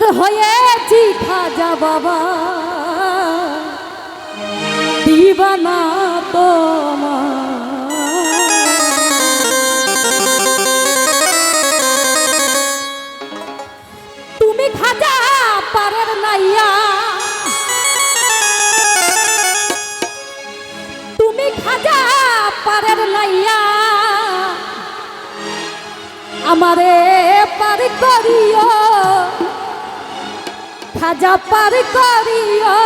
আর হয়েছি খাজা বাবা। দিবানা তোমার। তুমি খাজা পারের নাইয়া। তুমি খাজা পারের নাইয়া। আমারে পার করিও। খাজা পার করিও।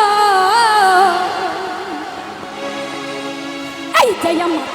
এই যে আমার